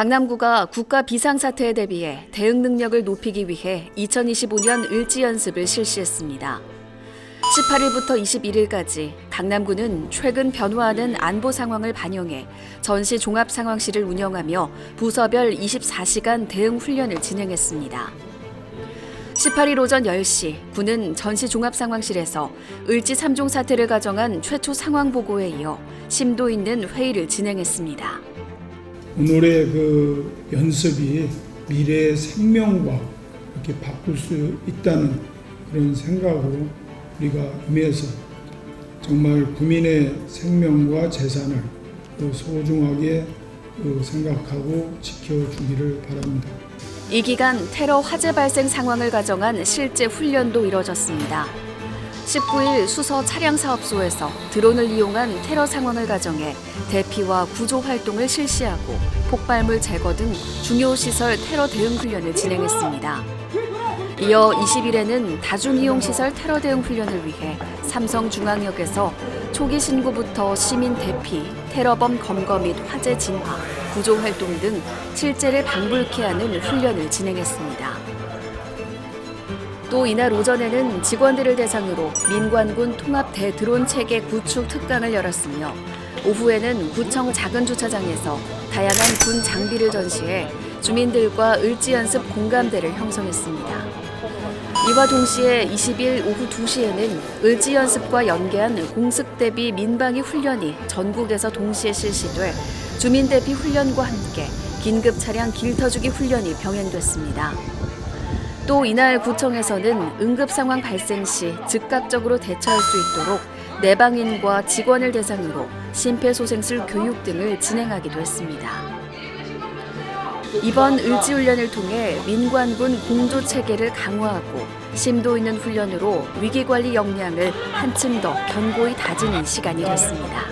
강남구가 국가 비상사태에 대비해 대응 능력을 높이기 위해 2025년 을지 연습을 실시했습니다. 18일부터 21일까지 강남구는 최근 변화하는 안보 상황을 반영해 전시 종합 상황실을 운영하며 부서별 24시간 대응 훈련을 진행했습니다. 18일 오전 10시 군은 전시 종합 상황실에서 을지 3종 사태를 가정한 최초 상황 보고에 이어 심도 있는 회의를 진행했습니다. 오늘의 그 연습이 미래의 생명과 이렇게 바꿀 수 있다는 그런 생각으로 우리가 임해서 정말 국민의 생명과 재산을 그 소중하게 그 생각하고 지켜주기를 바랍니다. 이 기간 테러 화재 발생 상황을 가정한 실제 훈련도 이뤄졌습니다. 19일 수서 차량 사업소에서 드론을 이용한 테러 상황을 가정해 대피와 구조 활동을 실시하고 폭발물 제거 등 중요 시설 테러 대응 훈련을 진행했습니다. 이어 20일에는 다중이용 시설 테러 대응 훈련을 위해 삼성중앙역에서 초기 신고부터 시민 대피, 테러범 검거 및 화재 진화, 구조 활동 등 실제를 방불케 하는 훈련을 진행했습니다. 또 이날 오전에는 직원들을 대상으로 민관군 통합 대드론 체계 구축 특강을 열었으며 오후에는 구청 작은 주차장에서 다양한 군 장비를 전시해 주민들과 을지 연습 공감대를 형성했습니다. 이와 동시에 20일 오후 2시에는 을지 연습과 연계한 공습 대비 민방위 훈련이 전국에서 동시에 실시돼 주민 대피 훈련과 함께 긴급 차량 길터주기 훈련이 병행됐습니다. 또 이날 구청에서는 응급 상황 발생 시 즉각적으로 대처할 수 있도록 내방인과 직원을 대상으로 심폐소생술 교육 등을 진행하기도 했습니다. 이번 을지훈련을 통해 민관군 공조 체계를 강화하고 심도 있는 훈련으로 위기관리 역량을 한층 더 견고히 다지는 시간이 됐습니다.